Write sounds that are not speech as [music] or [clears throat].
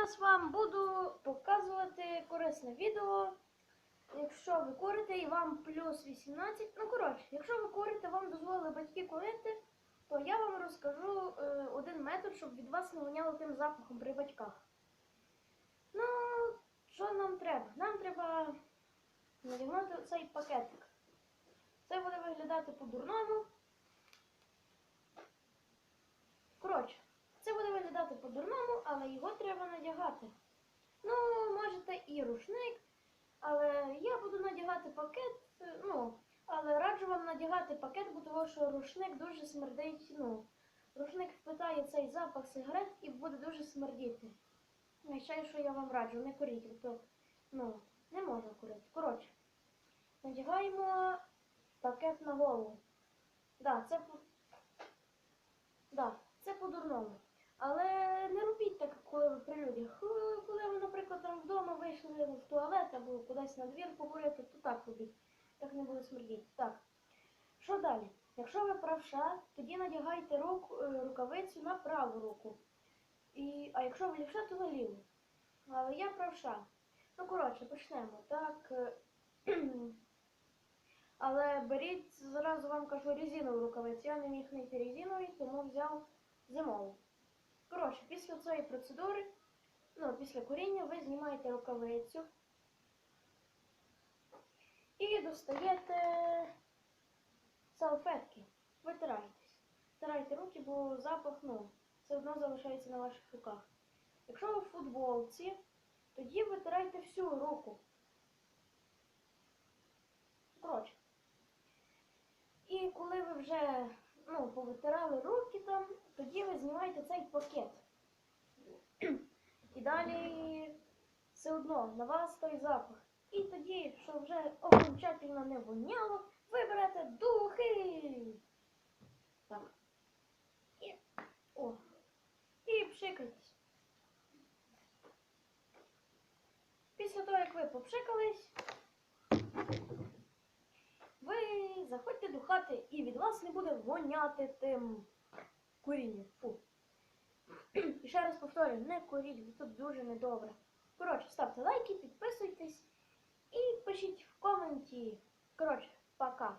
зараз вам буду показувати корисне відео. Якщо ви курите і вам плюс 18, ну коротше, якщо ви курите, вам дозволили батьки курити, то я вам розкажу е, один метод, щоб від вас не воняло тим запахом при батьках. Ну, що нам треба? Нам треба надягнути цей пакетик. Це буде виглядати по-дурному. Коротше, це буде виглядати по-дурному, але його треба надягати. Ну, можете і рушник, але я буду надягати пакет, ну, але раджу вам надягати пакет, бо того, що рушник дуже смердить, ну, рушник впитає цей запах сигарет і буде дуже смердіти. Ще, що я вам раджу, не куріть, то, ну, не можна курити. Коротше, надягаємо пакет на голову. Да, це. Да, це по-дурному. Але не робіть так, коли ви при людях. Коли ви, наприклад, там вдома вийшли в туалет або кудись на двір покурити, то так робіть. Так не буде смердіти. Так. Що далі? Якщо ви правша, тоді надягайте рук, е, рукавицю на праву руку. І, а якщо ви лівша, то на ліву. Але я правша. Ну, коротше, почнемо. Так. е, [clears throat] Але беріть, зразу вам кажу, резинову рукавицю. Я не міг знайти резинові, тому взяв зимову. Коротше, після цієї процедури, ну, після куріння, ви знімаєте рукавицю і достаєте салфетки. Витираєтесь. Витирайте руки, бо запах, ну, все одно залишається на ваших руках. Якщо ви в футболці, тоді витирайте всю руку. Коротше. І коли ви вже ну, повитирали руки там, тоді ви знімаєте цей пакет. І далі все одно на вас той запах. І тоді, щоб вже окончательно не воняло, ви берете духи. Так. І, о. І пшикайтесь. Після того, як ви попшикались, хати і від вас не буде воняти тим курінням. Фу. І ще раз повторюю, не куріть, бо тут дуже недобре. Коротше, ставте лайки, підписуйтесь і пишіть в коменті. Коротше, пока.